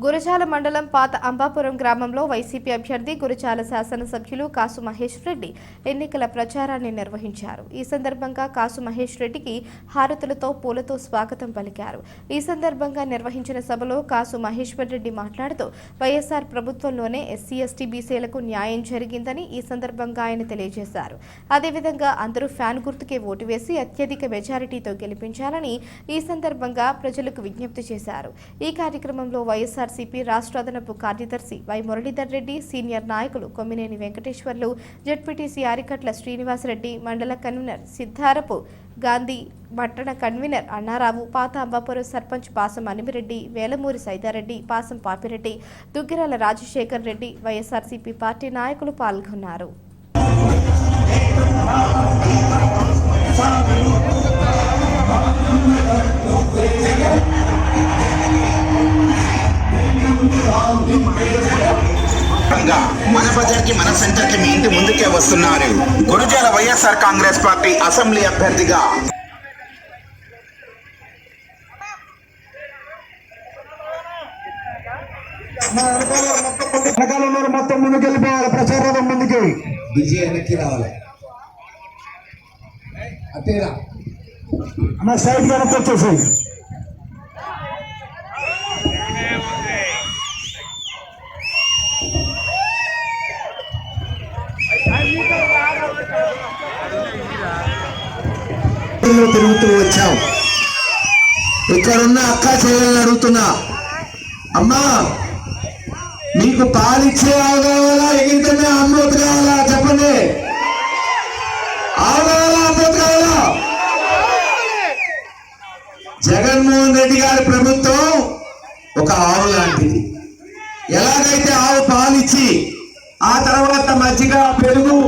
గురజాల మండలం పాత అంబాపురం గ్రామంలో వైసీపీ అభ్యర్థి గురజాల శాసనసభ్యులు కాసు మహేష్ రెడ్డి ఎన్నికల ప్రచారాన్ని నిర్వహించారు. ఈ సందర్భంగా కాసు మహేష్ రెడ్డికి హారతులతో పూలతో స్వాగతం పలికారు. ఈ సందర్భంగా నిర్వహించిన సభలో కాసు మహేశ్వర్ రెడ్డి మాట్లాడుతూ వైఎస్ఆర్ ప్రభుత్వంలోనే ఎస్సీ ఎస్టీ బీసీలకు న్యాయం జరిగిందని ఈ సందర్భంగా ఆయన తెలియజేశారు. అదేవిధంగా అందరూ ఫ్యాన్ గుర్తుకే ఓటు వేసి అత్యధిక మెజారిటీతో గెలిపించాలని ఈ సందర్భంగా ప్రజలకు విజ్ఞప్తి చేశారు. ఈ కార్యక్రమంలో వైఎస్ఆర్ వైఎస్ఆర్సీపీ రాష్ట్ర అదనపు కార్యదర్శి వై మురళీధర్ రెడ్డి సీనియర్ నాయకులు కొమ్మినేని వెంకటేశ్వర్లు జడ్పీటీసీ ఆరికట్ల శ్రీనివాసరెడ్డి మండల కన్వీనర్ సిద్ధారపు గాంధీ పట్టణ కన్వీనర్ అన్నారావు పాత అంబాపురం సర్పంచ్ పాసం అనిమిరెడ్డి వేలమూరి సైదారెడ్డి పాసం పాపిరెడ్డి దుగ్గిరాల రాజశేఖర్ రెడ్డి వైఎస్ఆర్సీపీ పార్టీ నాయకులు పాల్గొన్నారు. బజార్కి మన సెంటర్కి మీ ఇంటి ముందుకే వస్తున్నారు. Gurajala YSR Congress party assembly అభ్యర్థిగా. మొత్తం ముందుకు వెళ్ళిపోవాలి ప్రచారం ముందుకి డీజే వెనక్కి రావాలి అన్న సైడ్ వెనక్కి వచ్చేసి తిరుగుతూ వచ్చాం. ఇక్కడున్న అక్క చెల్లెల్ని అడుగుతున్నా అమ్మా మీకు పాలిచ్చే ఆవు కావాలా ఎగిరితేనే అమృత కావాలా? చెప్పండి. ఆవు కావాలా కావాలా? జగన్మోహన్ రెడ్డి గారి ప్రభుత్వం ఒక ఆవు లాంటిది. ఎలాగైతే ఆవు పాలిచ్చి ఆ తర్వాత మజ్జిగ పెరుగు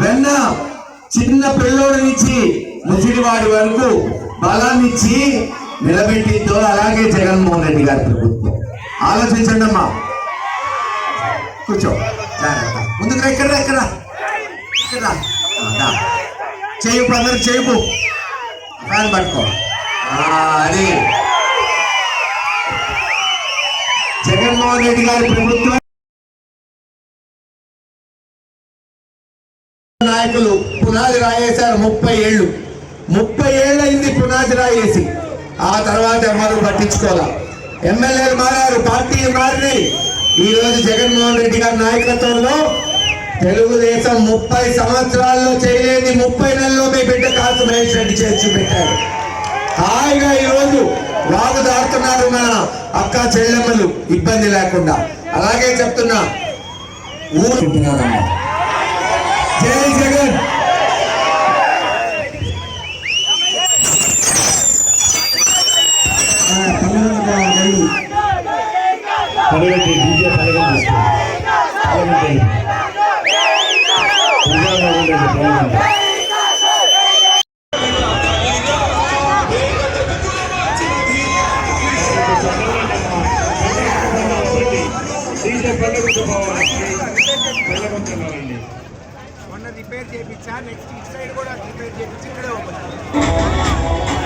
వెన్న చిన్న పిల్లోడి నుంచి ముసిడివాడి వరకు బలాన్నిచ్చి నిలబెట్టిందో అలాగే జగన్మోహన్ రెడ్డి గారి ప్రభుత్వం. ఆలోచించండి అమ్మా కూర్చో జాగ్రత్త. ముందుకు రా, ఇక్కడ ఇక్కడ ఇక్కడ ఆ, దా. అందరు చేయిపు ఫ్యాన్ పట్టుకో. అది. జగన్మోహన్ రెడ్డి గారి ప్రభుత్వం నాయకులు పునాది రాయేశారు ముప్పై ఏళ్ళు. ముప్పై ఏళ్ళైంది పునాది రాయేసి. ఆ తర్వాత ఎవరు పట్టించుకోవాలా ఎమ్మెల్యేలు మారారు పార్టీలు మారినాయి ఈ రోజు జగన్మోహన్ రెడ్డి గారి నాయకత్వంలో తెలుగుదేశం ముప్పై సంవత్సరాల్లో చేయలేని ముప్పై నెలల్లో మీ బిడ్డ కాసు మహేష్ రెడ్డి చేర్చి పెట్టారు హాయిగా ఈ రోజు వాగు దాటుతున్నారు మన అక్క చెల్లెమ్మలు ఇబ్బంది లేకుండా. అలాగే చెప్తున్నా ఊరు జై జగన్. పడగట్టి డీజే పడగట్టి పడగట్టి మొన్న రిపేర్ చేయించా నెక్స్ట్ ఇటు సైడ్ కూడా రిపేర్ చేయించి ఇక్కడే ఓపెన్